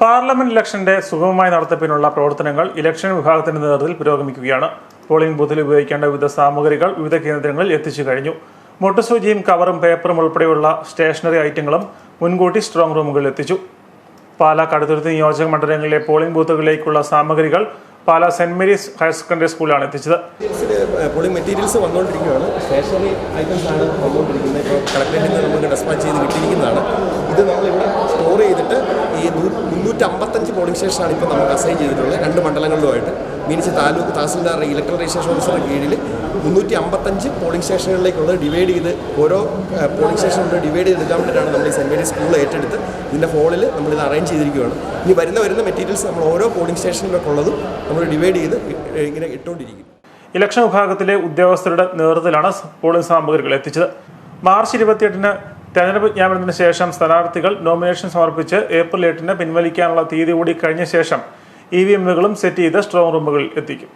Parliament ഇലക്ഷന്റെ സുഗമമായി നടത്തിപ്പിനുള്ള പ്രവർത്തനങ്ങൾ election വിഭാഗത്തിന്റെ നേതൃത്വത്തിൽ പുരോഗമിക്കുകയാണ്. പോളിംഗ് ബൂത്തിൽ ഉപയോഗിക്കേണ്ട വിവിധ സാമഗ്രികൾ വിവിധ കേന്ദ്രങ്ങളിൽ എത്തിച്ചു കഴിഞ്ഞു. മുട്ടുസൂചിയും കവറും പേപ്പറും ഉൾപ്പെടെയുള്ള സ്റ്റേഷനറി ഐറ്റങ്ങളും മുൻകൂട്ടി സ്ട്രോങ് റൂമുകളിൽ എത്തിച്ചു. പാലാ കടുത്തുരുത്തി നിയോജക മണ്ഡലങ്ങളിലെ പോളിംഗ് ബൂത്തുകളിലേക്കുള്ള സാമഗ്രികൾ Pala saint Mary's higher secondary സ്കൂളിലാണ് എത്തിച്ചത്. പോളിംഗ് മെറ്റീരിയൽസ് വന്നുകൊണ്ടിരിക്കുകയാണ്. സ്റ്റേഷനറി ഐറ്റംസ് ആണ് വന്നുകൊണ്ടിരിക്കുന്നത്. ഇപ്പോൾ കളക്ടറേറ്റിൽ നിന്ന് നമുക്ക് ഡെസ്പാച്ച് ചെയ്ത് കിട്ടിയിരിക്കുന്നതാണ്. ഇത് നമ്മളിവിടെ സ്റ്റോർ ചെയ്തിട്ട് ഈ മുന്നൂറ്റി അമ്പത്തഞ്ച് പോളിംഗ് സ്റ്റേഷനാണ് ഇപ്പോൾ നമുക്ക് അസൈൻ ചെയ്തിട്ടുള്ളത്. രണ്ട് മണ്ഡലങ്ങളിലുമായിട്ട്. Means taluk tahsildar electoral registration ഓഫീസറുടെ കീഴിൽ മുന്നൂറ്റി അമ്പത്തഞ്ച് പോളിംഗ് സ്റ്റേഷനുകളിലേക്കുള്ളത് ഡിവൈഡ് ചെയ്ത് ഓരോ പോളിംഗ് സ്റ്റേഷനിലൂടെ ഡിവൈഡ് ചെയ്തെടുക്കാൻ വേണ്ടിയിട്ടാണ് നമ്മൾ ഈ സെന്റ് സ്കൂൾ ഏറ്റെടുത്ത് ഇതിന്റെ ഹോളിൽ നമ്മളിത് അറേഞ്ച് ചെയ്തിരിക്കുകയാണ്. ഇനി വരുന്ന വരുന്ന മെറ്റീരിയൽസ് നമ്മൾ ഓരോ പോളിംഗ് സ്റ്റേഷനിലൊക്കെ ഉള്ളത് നമ്മൾ ഡിവൈഡ് ചെയ്ത് ഇങ്ങനെ ഇട്ടുകൊണ്ടിരിക്കും ഇലക്ഷൻ വിഭാഗത്തിലെ ഉദ്യോഗസ്ഥരുടെ നേതൃത്വത്തിലാണ് പോളിംഗ് സാമഗ്രികൾ എത്തിച്ചത്. മാർച്ച് ഇരുപത്തിയെട്ടിന് തെരഞ്ഞെടുപ്പ് വിജ്ഞാപനത്തിന് ശേഷം സ്ഥാനാർത്ഥികൾ നോമിനേഷൻ സമർപ്പിച്ച് ഏപ്രിൽ എട്ടിന് പിൻവലിക്കാനുള്ള തീയതി കൂടി കഴിഞ്ഞ ശേഷം ഇ വി എമ്മുകളും സെറ്റ് ചെയ്ത് സ്ട്രോങ് റൂമുകളിൽ എത്തിക്കും.